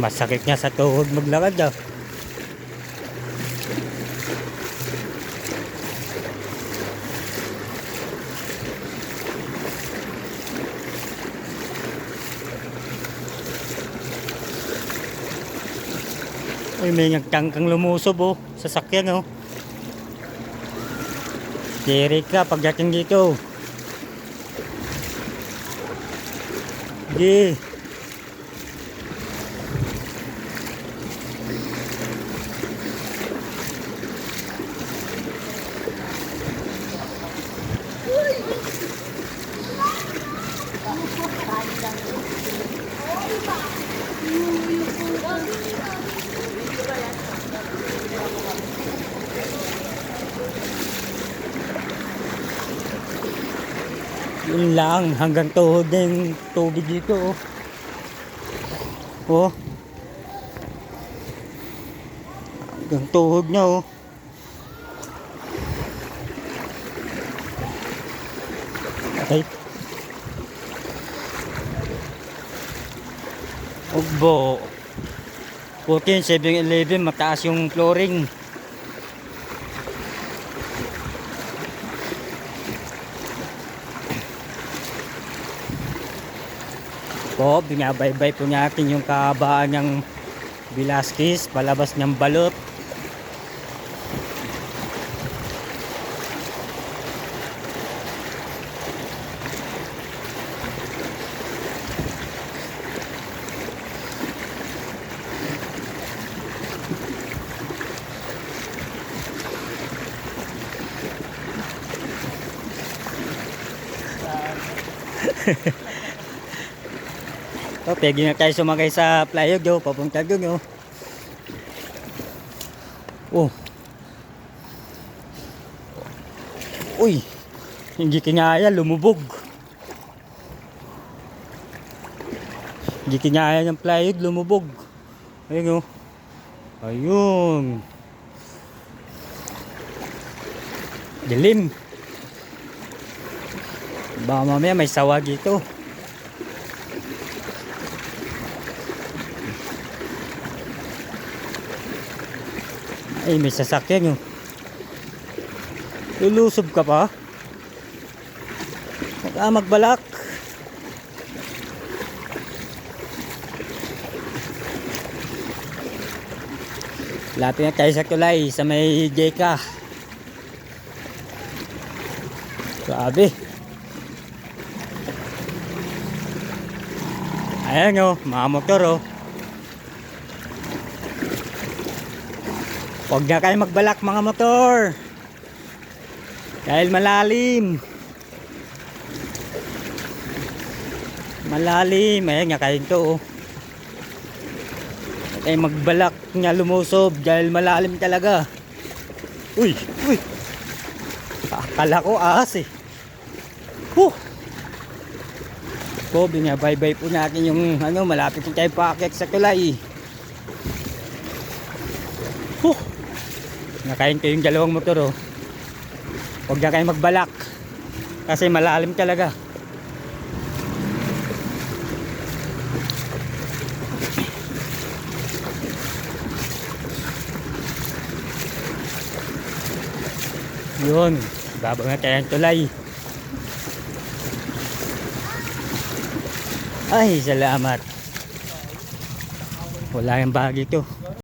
Masakit nga sa tuhod maglakad daw. Ay, may nagtangkang lumusob oh, sa sakyan oh. Jerry ka pagdating dito. Di. Yun lang, hanggang tuhod na yung tubig dito. Oh. oh. Hanggang tuhod niya oh. Ay. Ugbo. Puti yung 7-Eleven, mataas yung flooring. Po, binabaybay po natin yung kahabaan ng Velasquez, palabas niyang balot. Oh, pwede na tayo sumakay sa plywood yo, papunta doon yo. Oh. Uy, hindi kinaya, lumubog. Hindi kinaya ng plywood, lumubog. Ayun oh. Ayun. Dilim. Baka mamaya may sawa dito. Ay, may sasakyan yun. Lulusob ka pa? Baka magbalak. Lapit na tayo sa tulay sa may Jeka. Grabe. Ayan o, mga motor o. Huwag na kayo magbalak mga motor. Dahil malalim. Malalim. Ayan nga kayo to. Oh. Kayo magbalak nga lumusob dahil malalim talaga. Uy, uy. Akala ko ahas eh. Huh. Po, binabaybay po natin yung ano, malapit na tayo paakyat sa tulay. Huh. Nakain ko yung dalawang motor oh. Huwag na kayo magbalak. Kasi malalim talaga. Yun. Babang na tayo ng tulay. Ay, salamat. Wala yung bagay to.